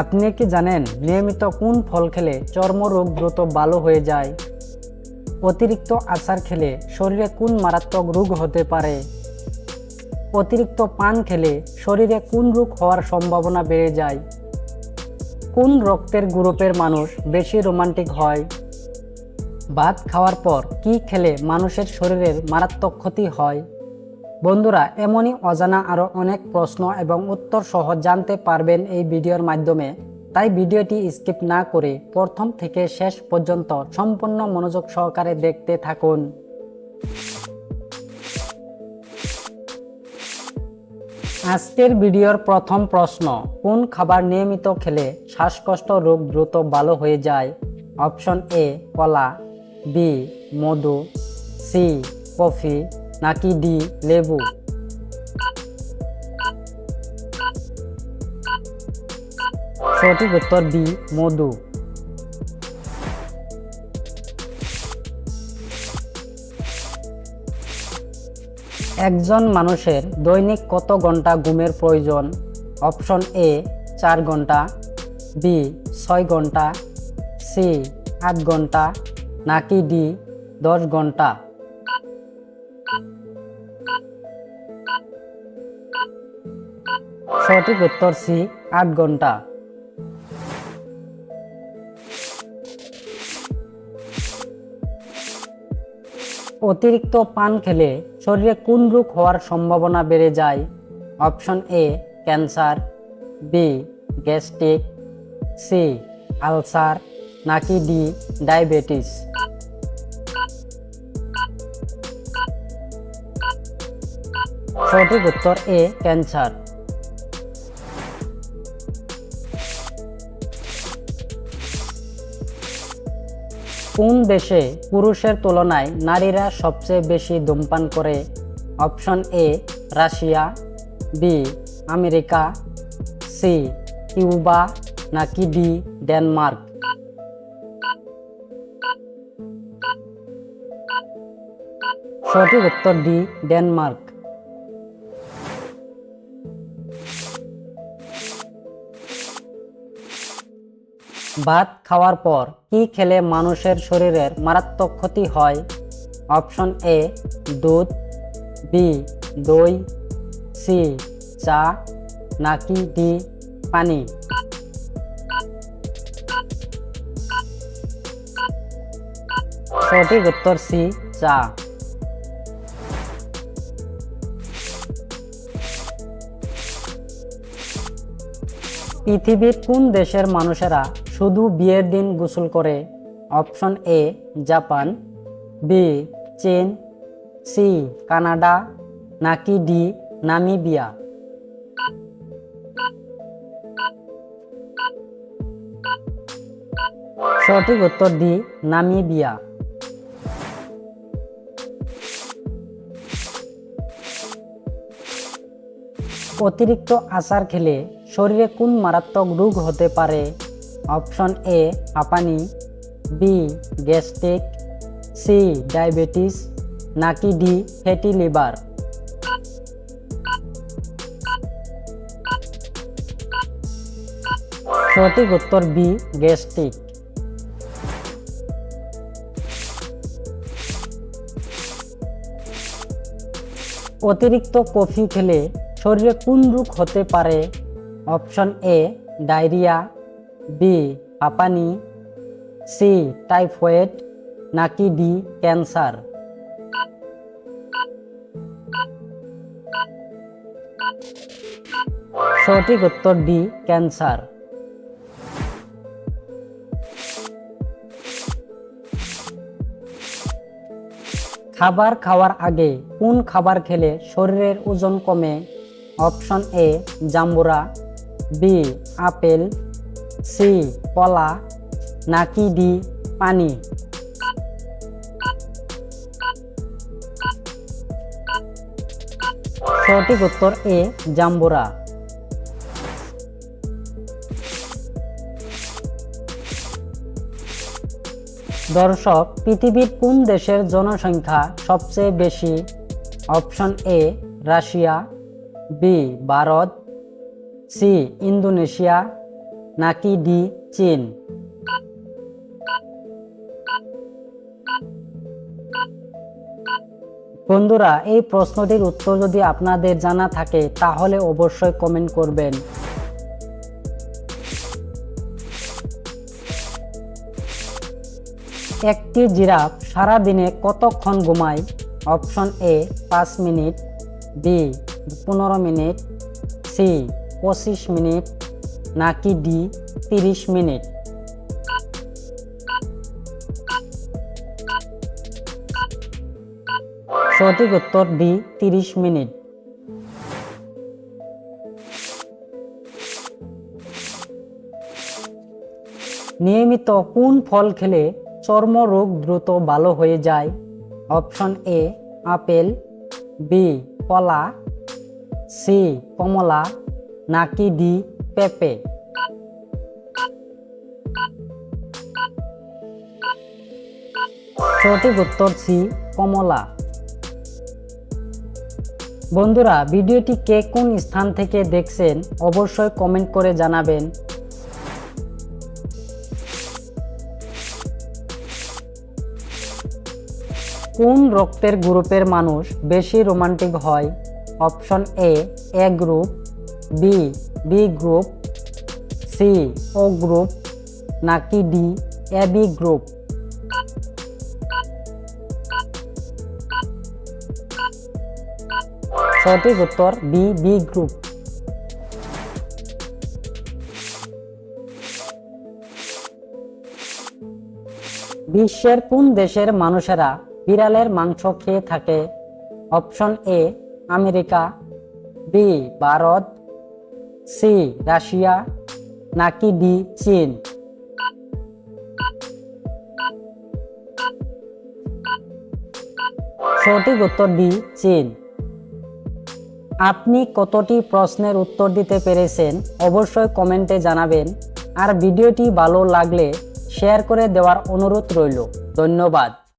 আপনি কি জানেন নিয়মিত কোন ফল খেলে চর্মরোগ দ্রুত ভালো হয়ে যায়? অতিরিক্ত আচার খেলে শরীরে কোন মারাত্মক রোগ হতে পারে? অতিরিক্ত পান খেলে শরীরে কোন রোগ হওয়ার সম্ভাবনা বেড়ে যায়? কোন রক্তের গ্রুপের মানুষ বেশি রোমান্টিক হয়? ভাত খাওয়ার পর কি খেলে মানুষের শরীরের মারাত্মক ক্ষতি হয়? বন্ধুরা, এমনই অজানা আরও অনেক প্রশ্ন এবং উত্তর সহ জানতে পারবেন এই ভিডিওর মাধ্যমে। তাই ভিডিওটি স্কিপ না করে প্রথম থেকে শেষ পর্যন্ত সম্পূর্ণ মনোযোগ সহকারে দেখতে থাকুন। আজকের ভিডিওর প্রথম প্রশ্ন, কোন খাবার নিয়মিত খেলে শ্বাসকষ্ট রোগ দ্রুত ভালো হয়ে যায়? অপশন এ, কলা, বি, মধু, সি, কফি নাকি ডি লেবু? সঠিক উত্তর বি মধু। একজন মানুষের দৈনিক কত ঘণ্টা ঘুমের প্রয়োজন? অপশন এ, চার ঘণ্টা, বি, ছয় ঘণ্টা, সি, আট ঘণ্টা নাকি ডি, দশ ঘণ্টা। সঠিক উত্তর সি, আট ঘণ্টা। অতিরিক্ত পান খেলে শরীরে কোন রোগ হওয়ার সম্ভাবনা বেড়ে যায়? Option A, cancer, B, gastric, C, ulcer, নাকি ডি, ডায়াবেটিস। সঠিক উত্তর এ, ক্যান্সার। কোন দেশে পুরুষের তুলনায় নারীরা সবচেয়ে বেশি ধূমপান করে? Option A, Russia, B, America, C, Cuba, নাকি ডি, ডেনমার্ক? সঠিক উত্তর ডি, ডেনমার্ক। ভাত খাওয়ার পর কি খেলে মানুষের শরীরের মারাত্মক ক্ষতি হয়? অপশন এ দুধ বি দই সি চা, নাকি ডি পানি? সঠিক উত্তর সি চা। পৃথিবীর কোন দেশের মানুষেরা শুধু বিয়ের দিন গোসল করে অপশন এ জাপান, বি চীন, সি কানাডা, নাকি ডি নামিবিয়া। সঠিক উত্তর ডি নামিবিয়া। অতিরিক্ত আচার খেলে শরীরে কোন মারাত্মক রোগ হতে পারে? অপশন এ, হাঁপানি, বি, গ্যাস্ট্রিক, সি, ডায়াবেটিস, নাকি ডি, ফ্যাটি লিভার? সঠিক উত্তর বি, গ্যাস্ট্রিক। অতিরিক্ত কফি খেলে শরীরে কোন রোগ হতে পারে? Option A, diarrhoea. বি হাঁপানি সি টাইফয়েড নাকি ডি ক্যান্সার সঠিক উত্তর ডি ক্যান্সার খাবার খাওয়ার আগে কোন খাবার খেলে শরীরের ওজন কমে? অপশন এ জাম্বুরা। B apple. সি কলা নাকি ডি পানি। সঠিক উত্তর এ, জাম্বুরা। দর্শক, পৃথিবীর কোন দেশের জনসংখ্যা সবচেয়ে বেশি? Option A, Russia, B, Bharat, C, Indonesia নাকি ডি চীন? বন্ধুরা, এই প্রশ্নটির উত্তর যদি আপনাদের জানা থাকে, তাহলে অবশ্যই কমেন্ট করবেন। একটি জিরাফ সারা দিনে কতক্ষণ ঘুমায়? অপশন এ, পাঁচ মিনিট, বি, পনেরো মিনিট, সি, পঁচিশ মিনিট নাকি ডি, তিরিশ মিনিট? সঠিক উত্তর ডি, তিরিশ মিনিট। নিয়মিত কোন ফল খেলে চর্মরোগ দ্রুত ভালো হয়ে যায়? অপশন এ, আপেল, বি, কলা, সি, কমলা, নাকি ডি পেঁপে। সঠিক উত্তর সি, কমলা। বন্ধুরা, ভিডিওটি কে কোন স্থান থেকে দেখছেন অবশ্যই কমেন্ট করে জানাবেন। কোন রক্তের গ্রুপের মানুষ বেশি রোমান্টিক হয়? Option A A group B B group C O group নাকি ডি এ বি গ্রুপ সঠিক উত্তর বি বি গ্রুপ বিশ্বের কোন দেশের মানুষেরা বিড়ালের মাংস খেয়ে থাকে? Option A America B Bharat C, Russia, নাকি ডি, চীন? সঠিক উত্তর ডি, চীন। আপনি কতটি প্রশ্নের উত্তর দিতে পেরেছেন অবশ্যই কমেন্টে জানাবেন। আর ভিডিওটি ভালো লাগলে শেয়ার করে দেওয়ার অনুরোধ রইল। ধন্যবাদ।